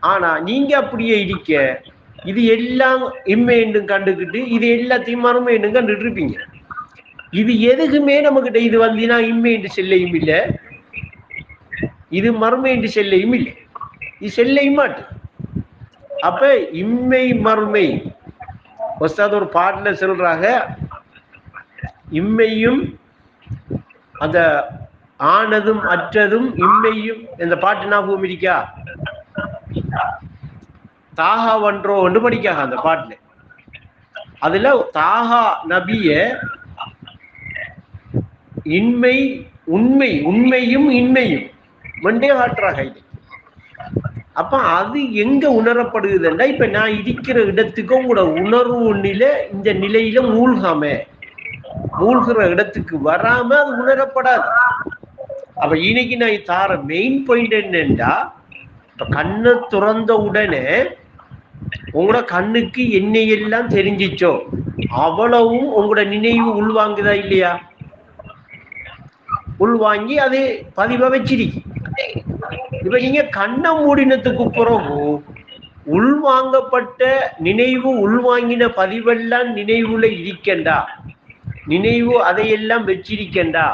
ஆனா நீங்க அப்படியே இருக்க. இது எல்லாம் இம்மைண்டும் கண்டுக்கிட்டு இது எல்லாத்தையும் மறுமைண்டும் கண்டுட்டு இருப்பீங்க இது எதுக்குமே நம்மகிட்ட இது வந்தீங்கன்னா இம்மைண்டு செல்லையும் இல்லை. இது மறுமைண்டு செல்லையும் இல்லை. இது செல்லையும் மாட்டு. அப்ப இம்மை மறுமை. ஒஸ்தாத் ஒரு பாட்டுல சொல்றாங்க இம்மையும் அந்த ஆனதும் அற்றதும் இம்மையும். இந்த பாட்டு ஞாபகம் இருக்கா? தாகா வன்றோ ஒன்று படிக்காக அந்த பாட்டுல. அதுல தாகா நபிய இன்மை உண்மை உண்மையும் இன்மையும் மண்டே காட்டுறாங்க இது. அப்ப அது எங்க உணரப்படுதுன்னா இப்ப நான் இருக்கிற இடத்துக்கு உங்களோட உணர்வு ஒண்ணில இந்த நிலையில மூழ்காம மூழ்கிற இடத்துக்கு வராம அது உணரப்படாது. அப்ப இன்னைக்கு நான் தார மெயின் பாயிண்ட் என்னன்னா இப்ப கண்ணை துறந்த உடனே உங்களோட கண்ணுக்கு என்னையெல்லாம் தெரிஞ்சிச்சோ அவ்வளவும் உங்களோட நினைவு உள்வாங்குதா இல்லையா? உள்வாங்கி அது பதிவா வச்சிருக்கு இப்ப நீங்க கண்ணை மூடினத்துக்கு பிறகு உள்வாங்கப்பட்ட நினைவு உள்வாங்கின பதிவெல்லாம் நினைவுல இருக்கண்டா. நினைவு அதையெல்லாம் வச்சிருக்கண்டா.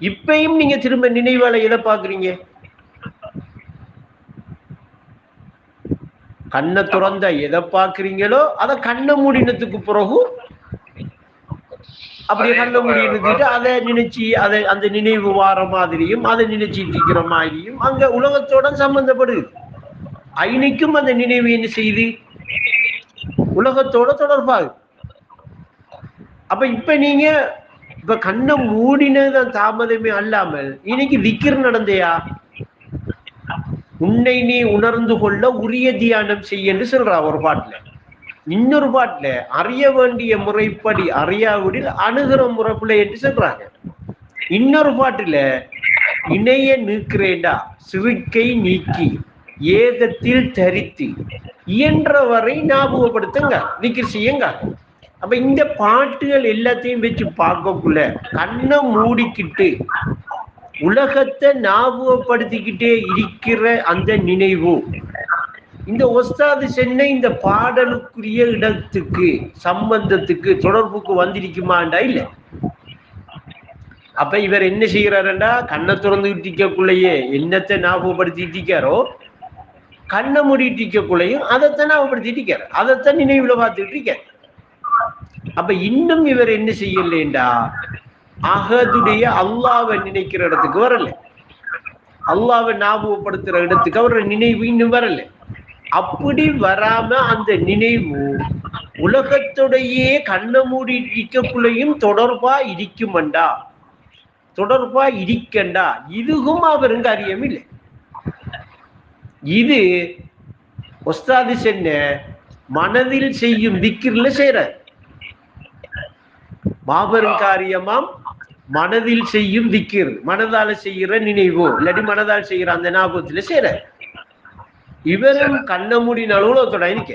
இப்பயும் நீங்க திரும்ப நினைவால எதை பாக்குறீங்க கண்ணை துறந்த எதை பாக்குறீங்களோ அதை கண்ணை மூடினத்துக்கு பிறகு அப்படியே கண்ணை மூடி இருந்துட்டு அதை நினைச்சு அதை அந்த நினைவு வார மாதிரியும் அதை நினைச்சிட்டு இருக்கிற மாதிரியும் அங்க உலகத்தோட சம்பந்தப்படுது ஐனிக்கும் அந்த நினைவு என்ன செய்யுது? உலகத்தோட தொடர்பாகுது. அப்ப இப்ப நீங்க இப்ப கண்ணை மூடினதான் தாமதமே அல்லாமல் இன்னைக்கு விக்கிர் நடந்தையா? உன்னை நீ உணர்ந்து கொள்ள உரிய தியானம் செய்ய என்று சொல்றா ஒரு பாட்டுல. இன்னொரு பாட்டுல அறிய வேண்டிய முறைப்படி அறியாவிடில் அணுகிற முறைப்பில்லை என்று சொல்றாங்க. இன்னொரு பாட்டுல இணைய நிற்கிறேண்டா சிறுக்கை நீக்கி ஏகத்தில் தரித்து இயன்றவரை ஞாபகப்படுத்துங்க நிக்கிற செய்யுங்க. அப்ப இந்த பாட்டுகள் எல்லாத்தையும் வச்சு பார்க்கக்குள்ள கண்ணை மூடிக்கிட்டு உலகத்தை ஞாபகப்படுத்திக்கிட்டே இருக்கிற அந்த நினைவு. இந்த ஒஸ்தாது சென்னை இந்த பாடலுக்குரிய இடத்துக்கு சம்பந்தத்துக்கு தொடர்புக்கு வந்திருக்குமாண்டா? இல்ல. அப்ப இவர் என்ன செய்யறாருண்டா கண்ணை திறந்து விட்டிக்கக்குள்ளேயே என்னத்தை ஞாபகப்படுத்திட்டிருக்காரோ கண்ணை மூடிட்டு இருக்கக்குள்ளேயும் அதைத்தான் ஞாபகப்படுத்திட்டு இருக்காரு. அதைத்தான் நினைவுல பார்த்துட்டு இருக்காரு. அப்ப இன்னும் இவர் என்ன செய்யலேண்டா? அகதுடைய அல்லாவை நினைக்கிற இடத்துக்கு வரல. அல்லாவை ஞாபகப்படுத்துற இடத்துக்கு அவரோட நினைவு இன்னும் வரல. அப்படி வராம அந்த நினைவு உலகத்துடையே கண்ணை மூடி இருக்கக்குள்ளையும் தொடர்பா இருக்குமண்டா? தொடர்பா இருக்கண்டா? இதுவும் அவருங்க அறியம் இல்லை இது ஒஸ்தாது சென்ன மனதில் செய்யும் திக்கிரில் செய்யறார் மாபெரும் காரியமாம் மனதில் செய்யும் திக்கிர். மனதால செய்கிற நினைவோ. இல்லாட்டி மனதால் செய்கிற அந்த ஞாபகத்துல செய்யற இவரும் கண்ண மூடின அளவுல இருக்க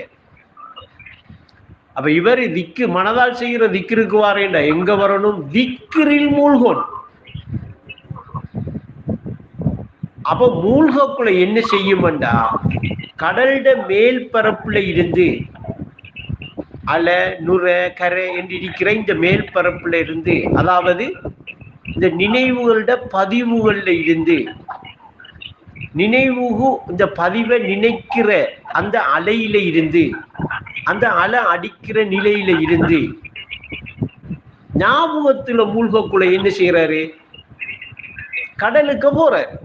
அப்ப இவர் திக்கு மனதால் செய்கிற திக்கிற்கு வாரேண்டா. எங்க வரணும்? திக்கிரில் மூழ்கோன். அப்ப மூழ்கக்குள்ள என்ன செய்யும்டா கடல்ட மேல் பரப்புல இருந்து அலை நுர கரை என்று இருக்கிற இந்த மேல் பரப்புல இருந்து அதாவது இந்த நினைவுகளோட பதிவுகள்ல இருந்து நினைவு இந்த பதிவை நினைக்கிற அந்த அலையில இருந்து அந்த அலை அடிக்கிற நிலையில இருந்து ஞாபகத்துல மூழ்கக்குள்ள என்ன செய்யறாரு கடலுக்கு போற.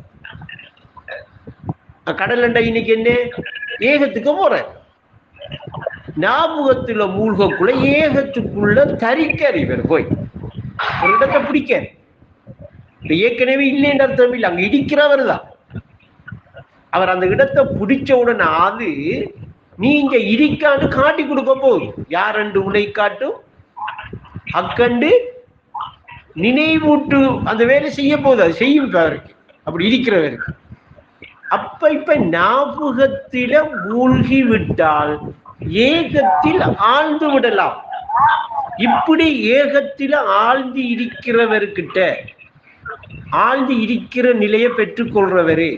கடல் இன்னைக்கு என்ன? ஏகத்துக்கு போற. ஞாபகத்துல மூழ்கக்குள்ள ஏகத்துக்குள்ள தரிக்கார் இவர் போய். ஒரு இடத்தை பிடிக்கார். இப்ப ஏற்கனவே இல்லைன்ற அர்த்தம் இல்லை அங்க இடிக்கிறவர் தான். அவர் அந்த இடத்தை பிடிச்ச உடனே அது நீ இங்க இடிக்கான்னு காட்டி கொடுக்க போகுது. யாரண்டு உனை காட்டும்? அக்கண்டு நினைவூட்டு அந்த வேலை செய்ய போகுது அது செய்யும் அவருக்கு. அப்படி இருக்கிறவருக்கு. அப்ப இப்ப ஞாபகத்தில மூழ்கி விட்டால் ஏகத்தில் ஆழ்ந்து விடலாம். இப்படி ஏகத்தில ஆழ்ந்து இருக்கிறவர்கிட்ட ஆழ்ந்து இருக்கிற நிலையை பெற்றுக்கொள்றவரு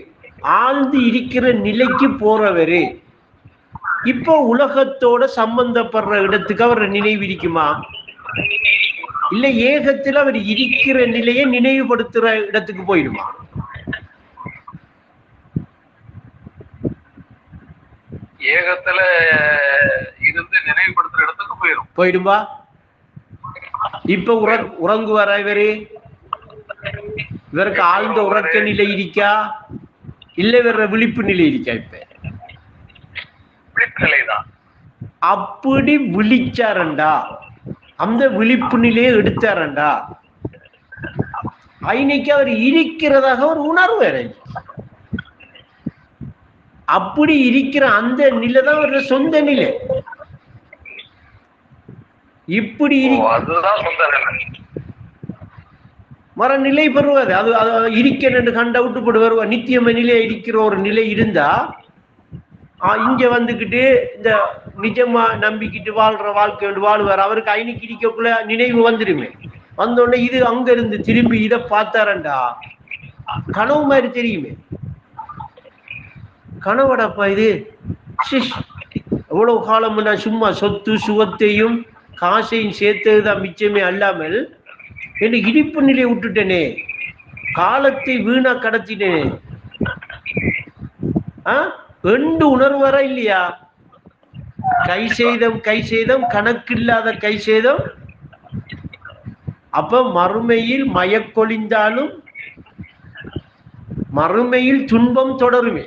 ஆழ்ந்து இருக்கிற நிலைக்கு போறவரு. இப்போ உலகத்தோட சம்பந்தப்படுற இடத்துக்கு அவர் நினைவு இருக்குமா இல்ல ஏகத்துல அவர் இருக்கிற நிலையை நினைவுபடுத்துற இடத்துக்கு போயிடுமா? ஏகத்துல இருந்து நினைவுபடுத்துற இடத்துக்கு போயிடும். போயிடும்பா? இப்ப உற உறங்குவாரா இவரு? இவருக்கு ஆழ்ந்த உறக்க நிலை இருக்கா? இல்ல இவர விழிப்பு நிலை இருக்கா இப்ப? அப்படி விழிச்சாரண்டா? அந்த விழிப்பு நிலையை எடுத்தாரண்டா? ஐனைக்கு அவர் இருக்கிறதாக ஒரு உணர்வு எனக்கு அப்படி இருக்கிற அந்த நிலை தான் அவரோட சொந்த நிலை. இப்படி ஓ, இரு அதுதான் சொந்த நிலை மர நிலை பெறுவது. அது அது இருக்கேன் என்று கண்ட விட்டுப்பட்டு வருவா. நித்தியம நிலை இருக்கிற ஒரு நிலை இருந்தா இங்க வந்துகிட்டு இந்த நிஜமா நம்பிக்கிட்டு வாழ்ற வாழ்க்கை என்று வாழ்வார். அவருக்கு ஐநூக்கு இடிக்கக்குள்ள நினைவு வந்துடுமே. வந்தோடனே இது அங்க இருந்து திரும்பி இதை பார்த்தாரண்டா. கனவு மாதிரி தெரியுமே. கனவடப்பா இது. எவ்வளவு காலம் நான் சும்மா சொத்து சுகத்தையும் காசையும் சேர்த்ததுதான் மிச்சமே அல்லாமல் என்னை இடிப்பு நிலையை விட்டுட்டேனே. காலத்தை வீணா கடத்தினேனே ஆ? ரெண்டு வர இல்லையா? கை செய்தம் கை செய்தம் கணக்கில்லாத கை செய்தம் அப்ப மறுமையில் மயக்கொழிந்தாலும் மறுமையில் துன்பம் தொடருமே.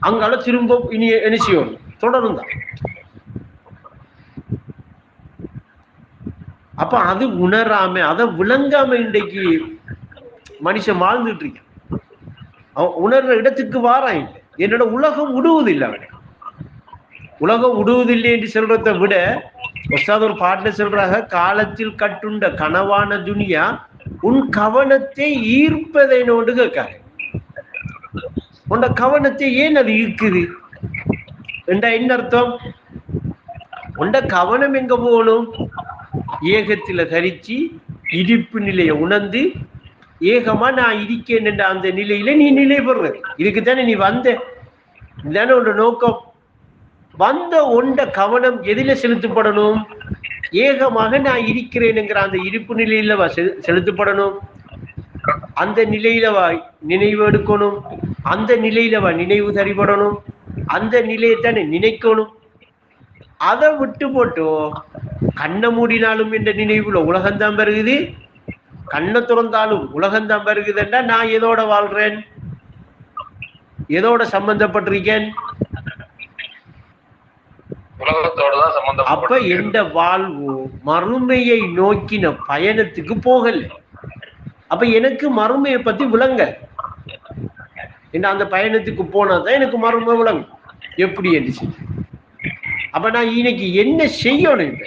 அங்கால திரும்ப இனி என்ன செய்யணும் தொடரும் தான் அப்ப அது உணராம அதை விளங்காம இன்றைக்கு மனுஷன் வாழ்ந்துட்டு இருக்கான். உணர்ற இடத்துக்கு வாரான். என்னோட உலகம் விடுவதில்லை அவனை. உலகம் விடுவதில்லை என்று சொல்றதை விட ஒஸ்தாத் ஒரு பாட்டுல சொல்றாங்க காலத்தில் கட்டுண்ட கனவான துனியா உன் கவனத்தை ஈர்ப்பதை நோண்டு கேட்காரு உன்னோட கவனத்தை ஏன் அது ஈர்க்குது? என்ன அர்த்தம்? உண்ட கவனம் எங்க போகணும்? ஏகத்தில் தரித்து இடிப்பு நிலையை உணர்ந்து ஏகமா நான் இருக்கேன் என்ற அந்த நிலையில நீ நிலை பெறுற இதுக்கு தானே நீ வந்த. இதுதானே உன்னோட நோக்கம். வந்த உண்ட கவனம் எதில செலுத்தப்படணும். ஏகமாக நான் இருக்கிறேனுங்கிற அந்த இருப்பு நிலையில செலுத்தப்படணும். அந்த நிலையில வா நினைவு எடுக்கணும். அந்த நிலையில வா நினைவு சரிபடணும். அந்த நிலையை தானே நினைக்கணும். அதை விட்டு போட்டு கண்ணை மூடினாலும் என்ற நினைவுல உலகம்தான் பெருகுது கண்ணை திறந்தாலும் உலகம்தான் பெருகுதுன்னா நான் எதோட வாழ்றேன்? எதோட சம்பந்தப்பட்டிருக்கேன்? அப்ப எந்த வாழ்வு மறுமையை நோக்கின பயணத்துக்கு போகல. அப்ப எனக்கு மறுமையை பத்தி விளங்க. என்ன அந்த பயணத்துக்கு போனாதான் எனக்கு மறுமை விளங்கும். எப்படி என்று அப்ப நான் இன்னைக்கு என்ன செய்யணும் இப்ப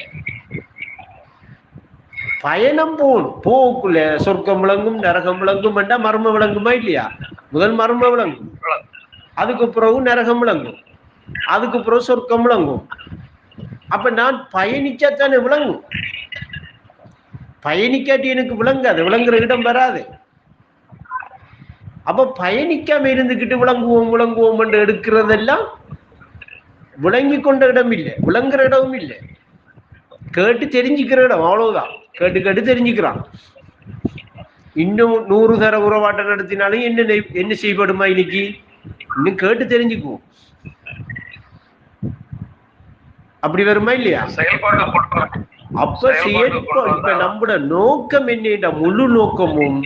பயணம் போகணும். போக்குள்ள சொர்க்கம் விளங்கும் நரகம் விளங்கும் என்றா மர்ம விளங்குமா இல்லையா? முதல் மர்ம விளங்கும். அதுக்கு பிறகு நரகம் விளங்கும். அதுக்கு பிறகு சொர்க்கம் விளங்கும். அப்ப நான் பயணிச்சா தானே விளங்கும்? பயணிக்காட்டி எனக்கு விளங்காது. விளங்குற இடம் வராது. அப்ப பயணிக்காம இருந்துகிட்டு விளங்குவோம் விளங்குவோம் என்று எடுக்கிறதெல்லாம் விளங்கி கொண்ட இடம் இல்லை விளங்குற இடமும் இல்லை. கேட்டு தெரிஞ்சுக்கிற இடம் அவ்வளவுதான். கேட்டு கேட்டு தெரிஞ்சுக்கிறான். இன்னும் நூறு தர உறவாட்டம் நடத்தினாலும் என்ன என்ன செய்யப்படுமா இன்னைக்கு? இன்னும் கேட்டு தெரிஞ்சுக்குவோம். அப்படி வருமா இல்லையா? அப்ப செயற்பா இப்ப நம்மட நோக்கம் என்ன முழு நோக்கமும்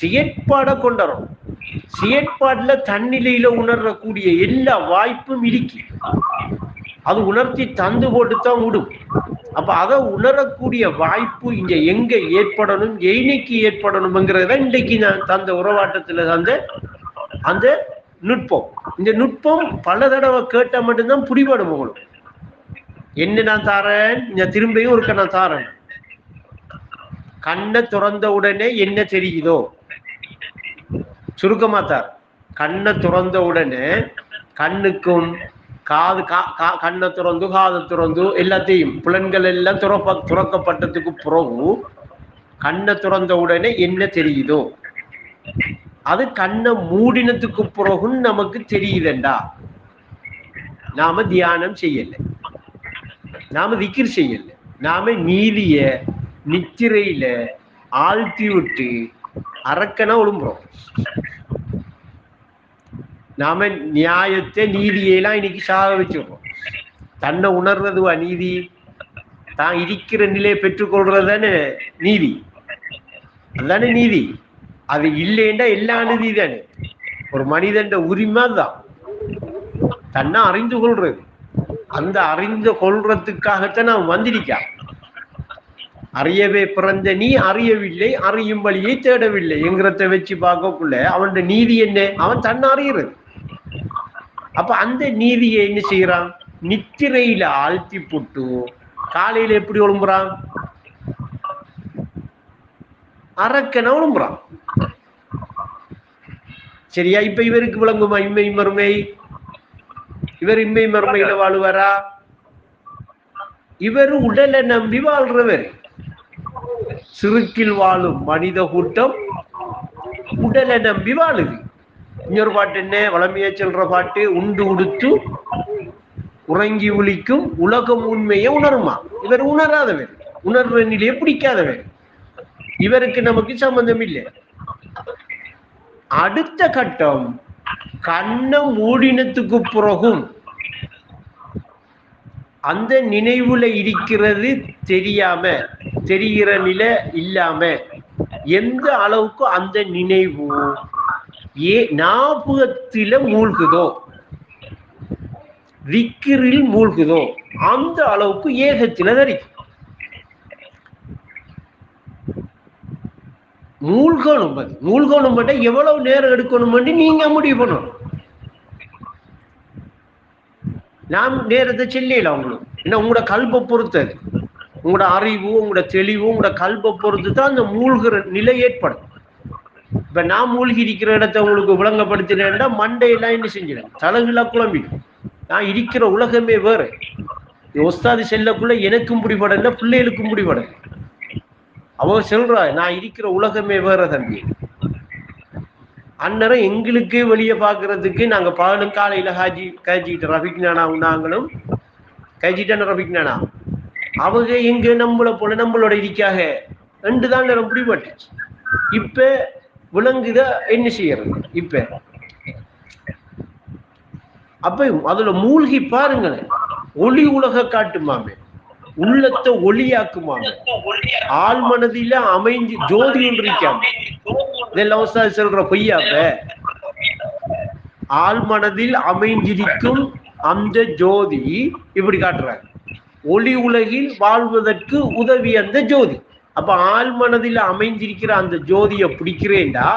செயற்பாட கொண்டறோம். செயற்பாடுல தன்னிலையில உணரக்கூடிய எல்லா வாய்ப்பும் இருக்கு. அது உணர்த்தி தந்து போட்டு தான் விடும். அப்ப அதை உணரக்கூடிய வாய்ப்பு இங்க எங்க ஏற்படணும் எண்ணிக்கு ஏற்படணுங்கிறத இன்றைக்கு நான் தந்த உறவாட்டத்துல தந்த அந்த நுட்பம். இந்த நுட்பம் பல தடவை கேட்டா மட்டும்தான் புரிபடும் உங்களுக்கு. என்ன நான் தாரேன்? நான் திரும்பியும் இருக்க நான் தாரேன். கண்ணை திறந்த உடனே என்ன தெரியுதோ? சுருக்கமா தார் கண்ணை துறந்த உடனே கண்ணுக்கும் காது கா- கா- கண்ணை திறந்து காதை திறந்து எல்லாத்தையும் புலன்கள் எல்லாம் துறப்ப துறக்கப்பட்டதுக்கு பிறகு கண்ணை திறந்த உடனே என்ன தெரியுதோ? அது கண்ணை மூடினத்துக்கு பிறகும் நமக்கு தெரியுதண்டா. நாம தியானம் செய்யல. நாம விக்கிர் செய்யல. நாம நீதிய நித்திரையில ஆழ்த்தி விட்டு அரக்கனா விழும்புறோம். நாம நியாயத்தை நீதியெல்லாம் இன்னைக்கு சாக வச்சிடுறோம் தன்னை உணர்றதுவா நீதி? தான் இருக்கிற நிலையை பெற்றுக்கொள்றது தானே நீதி? அதுதானே நீதி. அது இல்லைன்னா எல்லா நீதி தானே ஒரு மனிதன் உரிமை தான் தன்னை அறிந்து கொள்றது. அந்த அறிந்து கொள்றதுக்காகத்தான் அவன் வந்திருக்கான். அறியவே பிறந்த நீ அறியவில்லை அறியும் வழியை தேடவில்லை என்கிறத வச்சு பார்க்கக்குள்ள அவன் நீதி என்ன? அவன் தன்னை அறிகிறது. அப்ப அந்த நீதியை என்ன செய்யறான்? நித்திரையில ஆழ்த்தி போட்டு காலையில எப்படி ஒழும்புறான் அரக்கன ஒழும்புறான் சரியா? இப்ப இவருக்கு விளங்குமா? இம்மை மறுமை. இவர் இம்மை மறுமையில வாழுவாரா? இவர் உடலை நம்பி வாழ்றவர். சிறுக்கில் வாழும் மனித கூட்டம் உடலை நம்பி வாழுது. இன்னொரு பாட்டு என்ன? வளமையை சொல்ற பாட்டு உண்டு உடுத்து உறங்கி ஒழிக்கும் உலகம் உண்மையை உணருமா? இவர் உணராதவர். உணர்வு நிலையை பிடிக்காதவர். இவருக்கு நமக்கு சம்பந்தம் இல்லை. அடுத்த கட்டம் கண்ண மூடினத்துக்கு பிறகும் அந்த நினைவுல இருக்கிறது தெரியாம தெரிகிற நிலை இல்லாம எந்த அளவுக்கு அந்த நினைவு ஏ ஞாபகத்தில மூழ்குதோ? விக்கிரில் மூழ்குதோ? அந்த அளவுக்கு ஏகத்தில தரிக்கும் மூழ்கணும் அது. மூழ்கணும் மட்டும் எவ்வளவு நேரம் எடுக்கணும் நீங்க முடிவு பண்ணணும். நாம் நேரத்தை செல்லல உங்களுக்கு ஏன்னா உங்களோட கல்பை பொறுத்தது. உங்களோட அறிவு உங்களோட தெளிவு உங்களோட கல்பை பொறுத்து தான் அந்த மூழ்கிற நிலை ஏற்படும். இப்ப நான் மூழ்கி இருக்கிற இடத்த உங்களுக்கு விளங்கப்படுத்தினேன்டா மண்டையெல்லாம் என்ன செஞ்சிடும்? தலகுலா குழம்பிடும். நான் இருக்கிற உலகமே வேறு. ஒஸ்தாது செல்லக்குள்ள எனக்கும் பிடிபடல பிள்ளைகளுக்கும் பிடிபடல. அவ சொல்றா நான் இருக்கிற உலகமே வேற தம்பி. அந்நேரம் எங்களுக்கு வெளியே பார்க்கறதுக்கு நாங்க பகலும் காலையில ஹாஜி கஜிட்டு ரஃபிக் நானா நாங்களும் கஜிட்டான ரஃபிக் நானா அவங்க எங்க நம்மள போல நம்மளோட இருக்காக ரெண்டு தான் நேரம் பிடிபட்டுச்சு. இப்ப விளங்குத என்ன செய்யறது? இப்ப. அப்ப அதுல மூழ்கி பாருங்களேன். ஒளி உலக காட்டுமாமே. உள்ளத்தை ஒளியாக்குமாமே. ஆள் மனதில அமைஞ்சு ஜோதி ஒன்று இருக்காம. இதெல்லாம் சொல்ற பொய்யாப்ப ஆள் மனதில் அமைஞ்சிருக்கும் அந்த ஜோதி இப்படி காட்டுறாங்க. ஒளி உலகில் வாழ்வதற்கு உதவி அந்த ஜோதி. அப்ப ஆழ்மனதில் அமைஞ்சிருக்கிற அந்த ஜோதியை பிடிக்கிறேன்டா.